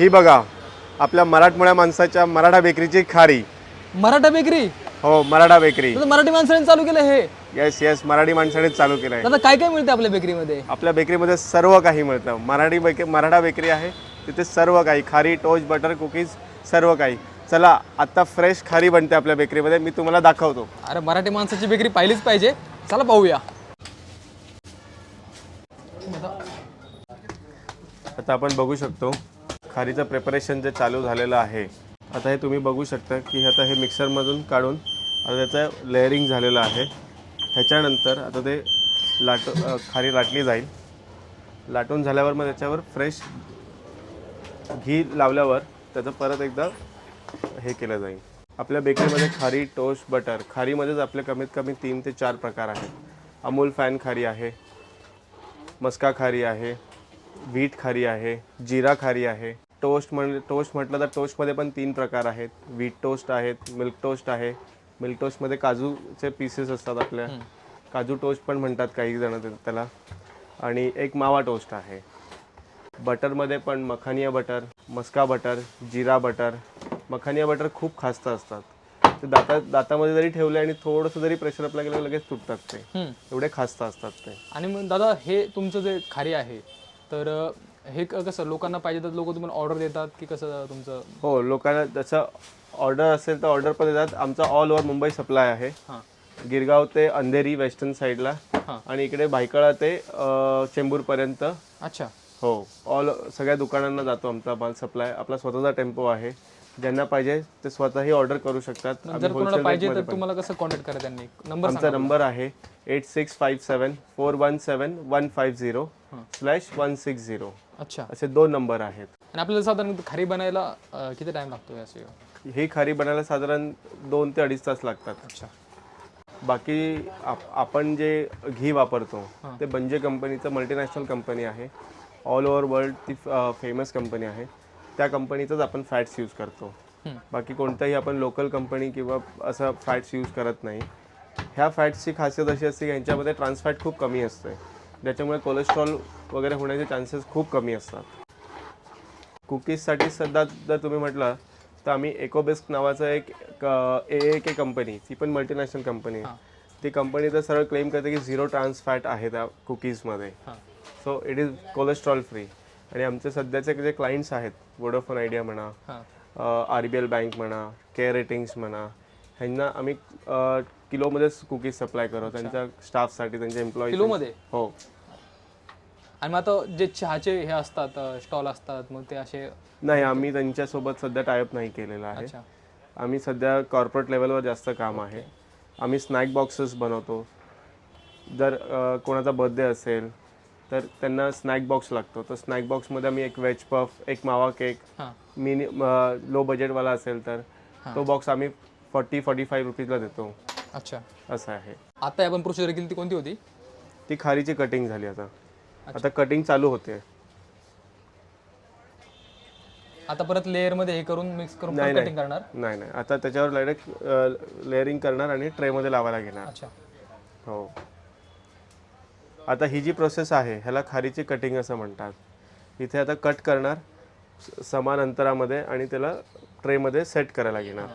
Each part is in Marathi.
ही बघा आपल्या मराठमोळ्या माणसाच्या मराठा बेकरीची खारी. मराठा बेकरी? हो मराठा बेकरी. दादा मराठी माणसाने चालू केलं हे? येस येस मराठी माणसानेच चालू केलं आहे दादा काय काय मिळते आपल्या बेकरीमध्ये? आपल्या बेकरीमध्ये सर्व काही मिळतं. मराठी बेकरी मराठा बेकरी आहे तिथे सर्व काही खारी टोस्ट बटर कुकीज सर्व काही. चला आत्ता फ्रेश खारी बनते आपल्या बेकरीमध्ये मी तुम्हाला दाखवतो. अरे मराठी माणसाची बेकरी पाहिलीच पाहिजे. चला पाहूया. आता आपण बघू शकतो खारीचं प्रिपरेशन जे चालू झालेलं आहे आता हे तुम्ही बघू शकता की आता हे मिक्सरमधून काढून आता त्याचं लेअरिंग झालेलं आहे. ह्याच्यानंतर आता ते लाट खारी लाटली जाईल. लाटून झाल्यावर मग त्याच्यावर फ्रेश घी लावल्यावर त्याचं परत एकदा हे केलं जाईल. आपल्या बेकरीमध्ये खारी टोस्ट बटर खारीमध्येच आपले कमीत कमी तीन ते चार प्रकार आहेत. अमूल फॅन खारी आहे मस्का खारी आहे व्हीट खारी आहे जिरा खारी आहे टोस्ट म्हण टोस्ट म्हटलं तर टोस्टमध्ये पण तीन प्रकार आहेत. व्हीट टोस्ट आहेत मिल्क टोस्ट आहे. मिल्क टोस्टमध्ये काजूचे पीसेस असतात आपल्या. काजू टोस्ट पण म्हणतात काही जण त्याला. आणि एक मावा टोस्ट आहे. बटरमध्ये पण makhania butter maska butter jeera butter. Makhania butter खूप खास्त असतात. ते दाता दातामध्ये जरी ठेवले आणि थोडंसं जरी प्रेशर अप्लाय केलं लगेच तुटतात ते. एवढे खास्त असतात ते. आणि मग दादा हे तुमचं जे खारी आहे तर हे कसं लोकांना पाहिजे तर लोक तुम्हाला ऑर्डर देतात की कसं तुमचं? हो लोकांना जसं ऑर्डर असेल तर ऑर्डर पण देतात. आमचा ऑल ओव्हर मुंबई सप्लाय आहे. हां. गिरगाव ते अंधेरी वेस्टर्न साईडला हां. आणि इकडे भायखळा ते अ, चेंबूरपर्यंत अच्छा. हो ऑल सगळ्या दुकानांना जातो आमचा माल सप्लाय आपला स्वतःचा टेम्पो आहे. ज्यांना पाहिजे ते स्वतःही ऑर्डर करू शकतात. आम्ही जर कोणाला wholesale पाहिजे rate तर मध्ये पण. तुम्हाला कसं कॉन्टॅक्ट करा त्यांनी? नंबर आमचा नंबर आहे eight six five seven four one seven one five zero slash one six zero अच्छा. असे दोन नंबर आहेत. आणि आपल्याला साधारण खारी बनायला अं, किती टाइम लागतो या असे? ही खारी बनायला साधारण दोन ते अडीच तास लागतात. अच्छा. बाकी आप- आपण जे घी वापरतो ते बंजे कंपनीचं मल्टीनॅशनल कंपनी आहे. ऑल ओव्हर वर्ल्ड ती फेमस कंपनी आहे. त्या कंपनीचंच आपण फॅट्स यूज करतो. हम्म. बाकी कोणताही आपण लोकल कंपनी किंवा असं फॅट्स यूज करत नाही. ह्या फॅट्सची खासियत अशी असते की ह्यांच्यामध्ये ट्रान्सफॅट खूप कमी असते ज्याच्यामुळे कोलेस्ट्रॉल वगैरे होण्याचे चान्सेस खूप कमी असतात. कुकीजसाठी सध्या जर तुम्ही म्हटलं तर आम्ही एकोबेस्क नावाचं एक ए ए के कंपनी ती पण मल्टीनॅशनल कंपनी आहे ती कंपनी तर सरळ क्लेम करते की झिरो ट्रान्स फॅट आहे त्या कुकीजमध्ये so it is cholesterol free आणि आमचे सध्याचे जे क्लायंट्स आहेत वोडाफोन आयडिया म्हणा आर बी एल बँक म्हणा केअर रेटिंग्स म्हणा ह्यांना आम्ही अ, किलोमध्येच कुकीज सप्लाय करतो. त्यांच्या स्टाफसाठी त्यांच्या एम्प्लॉई किलोमध्ये? हो. आणि मग आता जे चहाचे हे असतात स्टॉल असतात मग ते असे नाही आम्ही त्यांच्यासोबत सध्या टायअप नाही केलेला आहे. अच्छा. आम्ही सध्या कॉर्पोरेट लेवलवर जास्त काम आहे. आम्ही स्नॅक बॉक्सेस बनवतो. जर अ, कोणाचा बर्थडे असेल तर त्यांना स्नॅक बॉक्स लागतो. तर स्नॅक बॉक्समध्ये आम्ही एक वेज पफ एक मावा केक हां. मिनी लो बजेटवाला असेल तर तो बॉक्स आम्ही फॉर्टी फॉर्टी फाईव्ह रुपीजला देतो. अच्छा. असं आहे. आता आपण प्रोसिजर केली ती कोणती होती? ती खारीची कटिंग झाली आता. आता कटिंग चालू होते. आता परत लेअरमध्ये हे करून मिक्स करून नाही, कटिंग करणार? नाही नाही. आता त्याच्यावर डायरेक्ट लेअरिंग करणार आणि ट्रेमध्ये लावायला घेणार. अच्छा. हो. आता ही जी प्रोसेस आहे ह्याला खारीची कटिंग असं म्हणतात. इथे आता कट करणार स- समान अंतरामध्ये आणि त्याला ट्रेमध्ये सेट करायला घेणार.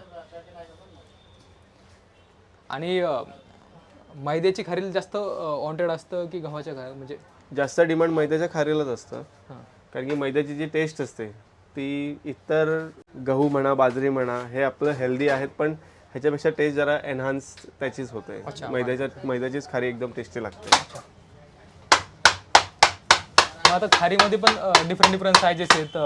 आणि मैद्याची खारील जास्त वॉन्टेड असतं की गव्हाच्या खारी म्हणजे जास्त डिमांड मैद्याच्या खारीलाच असतं. कारण की मैद्याची जी टेस्ट असते ती इतर गहू म्हणा बाजरी म्हणा हे आपलं हेल्दी आहेत पण ह्याच्यापेक्षा टेस्ट जरा एनहान्स त्याचीच होते. मैद्याच्या मैद्याचीच खारी एकदम टेस्टी लागते. आता खारीमध्ये पण डिफरंट डिफरंट सायझेस आहेत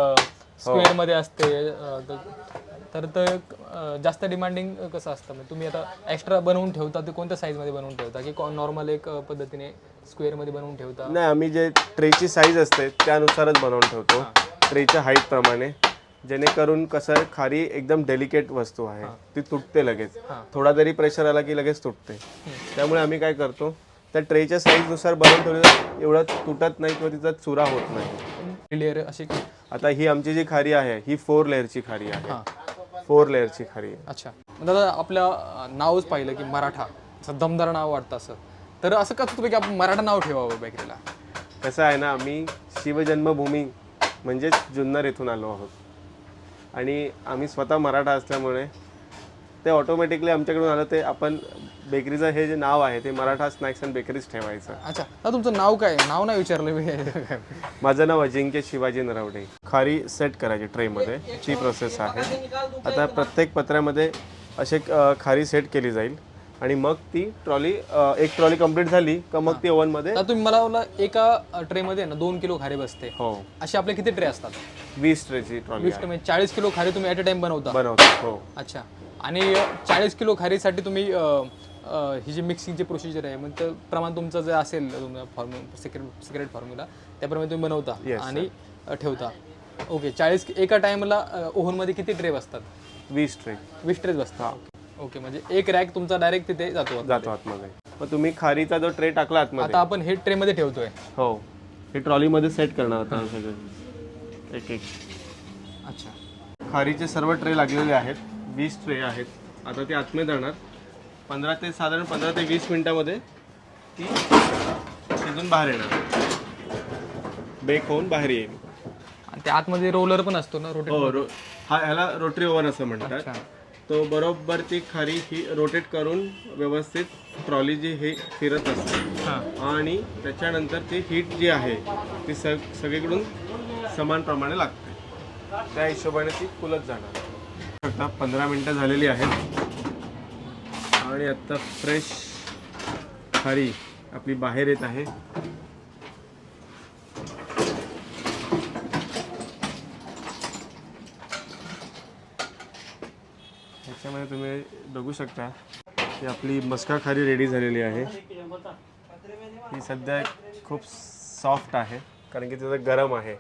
स्क्वेअरमध्ये असते अं, त- तर ते अं, जास्त डिमांडिंग कसं असतं? म्हणजे तुम्ही आता एक्स्ट्रा बनवून ठेवता ते कोणत्या size मध्ये बनवून ठेवता? की नॉर्मल एक अं, पद्धतीने स्क्वेअरमध्ये बनवून ठेवता? नाही आम्ही जे ट्रेची साईज असते त्यानुसारच बनवून ठेवतो. ट्रेच्या हाईट प्रमाणे. जेणेकरून कसं आहे, खारी एकदम डेलिकेट वस्तू आहे. ती तुटते लगेच. थोडा जरी प्रेशर आला की लगेच तुटते. त्यामुळे आम्ही काय करतो त्या ट्रेच्या साईजनुसार बनवून ठेवलं एवढं तुटत नाही किंवा तिचा चुरा होत नाही. लेअर अशी आता ही आमची जी खारी आहे ही फोर लेअरची खारी हां. आहे फोर लेअरची खारी आहे. अच्छा. मग दादा आपल्या अं, नावच पाहिलं की मराठा. असं दमदार नाव वाटतं असं. तर असं कसं तुम्ही की आपण मराठा नाव ठेवावं बेकरीला? कसं आहे ना आम्ही शिवजन्मभूमी म्हणजेच जुन्नर येथून आलो आहोत. आणि आम्ही स्वतः मराठा असल्यामुळे ते ऑटोमॅटिकली आमच्याकडून आलं ते आपण बेकरीचं हे जे नाव आहे ते मराठा स्नॅक्स अँड बेकरीज ठेवायचं. अच्छा तुमचं नाव काय? नाव नाही विचारलं मी. माझं नाव अजिंक्य शिवाजी नरवडे. खारी सेट करायची ट्रेमध्ये. ची प्रोसेस आहे. आता प्रत्येक पत्र्यामध्ये असे खारी सेट केली जाईल. आणि मग ती ट्रॉली एक ट्रॉली कंप्लीट झाली का मग ती ओव्हनमध्ये आता तुम्ही मला बोला एका ट्रेमध्ये ना दोन किलो खारी बसते. हो. असे आपले किती ट्रे असतात? वीस ट्रेची ट्रॉली वीस म्हणजे चाळीस किलो खारी तुम्ही ॲट अ टाइम बनवता. बनवतात हो. अच्छा. आणि चाळीस किलो खारीसाठी तुम्ही ही जी मिक्सिंगची प्रोसिजर आहे मग ते प्रमाण तुमचं जे असेल फॉर्म्यु सिक्रेट सिक्रेट फॉर्म्युला त्याप्रमाणे तुम्ही बनवता Yes, आणि ठेवता. ओके चाळीस एका टाइमला ओव्हनमध्ये किती ट्रे बसतात? वीस ट्रे वीस ट्रेच बसतात. ओके म्हणजे एक रॅक तुमचा डायरेक्ट तिथे जातो जातो आतमध्ये. मग तुम्ही खारीचा जो ट्रे टाकला आतमध्ये. आता आपण हे ट्रेमध्ये ठेवतोय. हो. हे ट्रॉलीमध्ये सेट करणार आता सगळं. एक एक. अच्छा. खारीचे सर्व ट्रे लागलेले आहेत. वीस ट्रे आहेत. आता ते आतमध्ये जाणार. पंधरा ते साधारण पंधरा ते वीस मिनिटामध्ये ती तिथून बाहेर येणार. बेक होऊन बाहेर येईल. आणि त्या आतमध्ये रोलर पण असतो ना रोटेट हो रो हा ह्याला रोटरी ओव्हन असं म्हणतात. अच्छा. तो बरोबर ती खारी ही रोटेट करून व्यवस्थित ट्रॉली जी हे फिरत असते. हां. आणि त्याच्यानंतर ती हीट जी आहे ती सग सगळीकडून समान प्रमाणे लागते. त्या हिशोबाने ती फुलत जाणार. आता पंधरा मिनटं झालेली आहेत. आणि आत्ता फ्रेश खारी आपली बाहेर येत आहे. ह्याच्यामध्ये तुम्ही बघू शकता की आपली मस्का खारी रेडी झालेली आहे. ही सध्या खूप सॉफ्ट आहे कारण की तिचं गरम आहे.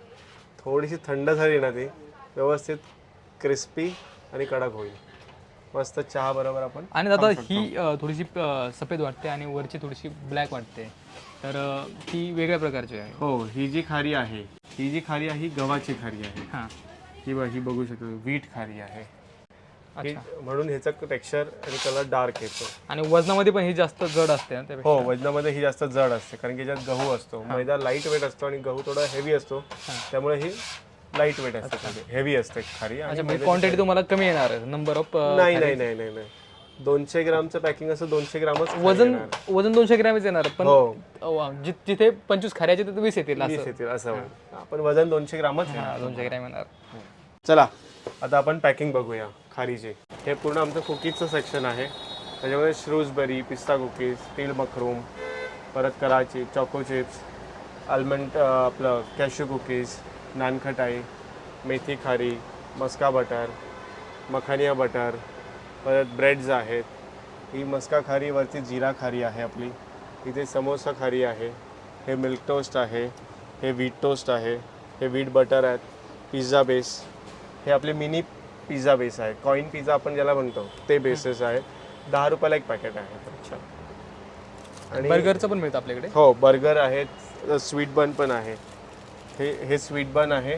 थोडीशी थंड झाली ना ती व्यवस्थित क्रिस्पी आणि कडक होईल. मस्त चहा बरोबर आपण आणि दादा ही अ, थोडीशी अ, सफेद वाटते आणि वरची थोडीशी ब्लॅक वाटते. तर अ, ती वेगळ्या प्रकारची आहे. हो ही जी खारी आहे ही जी खारी आहे ही गव्हाची खारी आहे. हां. ही बघ ही बघू शकतो वीट खारी आहे. ही- अच्छा. म्हणून ह्याचं टेक्स्चर आणि कलर डार्क येतो. आणि वजनामध्ये पण ही जास्त जड असते ना त्यापेक्षा? हो वजनामध्ये ही जास्त जड असते कारण की याच्यात गहू असतो मैदा लाइट वेट असतो आणि गहू थोडा हेवी असतो. त्यामुळे ही लाइट वेट असते हेवी असते खारी आणि अच्छा म्हणजे क्वांटिटी तुम्हाला कमी येणार आहे. नंबर ऑफ नाही नाही नाही नाही नाही. दोनशे ग्रामचं पॅकिंग असं दोनशे ग्रामच वजन. वजन दोनशे ग्रॅमच येणार पण हो. जि- जिथे पंचवीस खाऱ्याचे तिथे वीस येतील वीस असं येतील असं होईल. आपण वजन दोनशे ग्रामच आहे. हा, दोनशे ग्रॅम येणार. चला. आता आपण पॅकिंग बघूया खारीचे. हे पूर्ण आमचं कुकीजचं सेक्शन आहे. त्याच्यामध्ये श्रूजबेरी पिस्ता कुकीज तिळ मखरूम परत कराची चॉको चिप्स आल्मंड आपलं कॅशू कुकीज नानखटाई मेथी खारी मस्का बटर मखानिया बटर परत ब्रेड्स आहेत. ही मस्का खारी वरती जिरा खारी आहे आपली. इथे समोसा खारी आहे हे मिल्क टोस्ट आहे हे व्हीट टोस्ट आहे हे व्हीट बटर आहेत पिझ्झा बेस हे आपले मिनी पिझ्झा बेस आहे. कॉईन पिझ्झा आपण ज्याला म्हणतो ते बेसेस आहे दहा रुपयाला एक पॅकेट आहे. अच्छा. आणि बर्गरचं पण मिळतं आपल्याकडे? हो बर्गर आहेत. स्वीट बन पण आहे. हे हे स्वीट बन आहे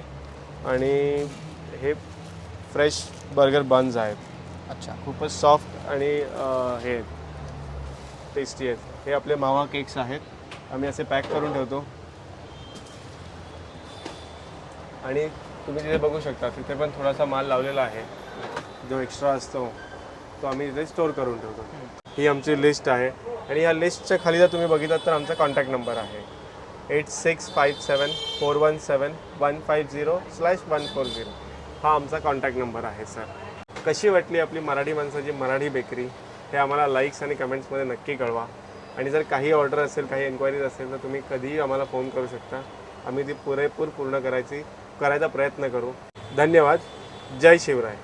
आणि हे फ्रेश बर्गर बन्स आहेत. अच्छा. खूपच सॉफ्ट आणि अं, हे टेस्टी आहेत. हे आपले मावा केक्स आहेत. आम्ही असे पॅक करून ठेवतो. आणि तुम्ही तिथे बघू शकता तिथे पण थोडासा माल लावलेला आहे. जो एक्स्ट्रा असतो तो आम्ही तिथे स्टोअर करून ठेवतो. ही आमची लिस्ट आहे. आणि या लिस्टच्या खाली जर तुम्ही बघितलात तर आमचा कॉन्टॅक्ट नंबर आहे. Eight six five seven four one seven one five zero slash one four zero हा आमचा कॉन्टॅक्ट नंबर आहे सर कशी वाटली आपली मराठी माणसाची मराठी बेकरी? हे आम्हाला लाईक्स आणि कमेंट्समध्ये नक्की कळवा. आणि जर काही ऑर्डर असेल काही एन्क्वायरीज असेल तर तुम्ही कधीही आम्हाला फोन करू शकता. आम्ही ती पुरेपूर पूर्ण करायची करायचा प्रयत्न करू. धन्यवाद. जय शिवराय.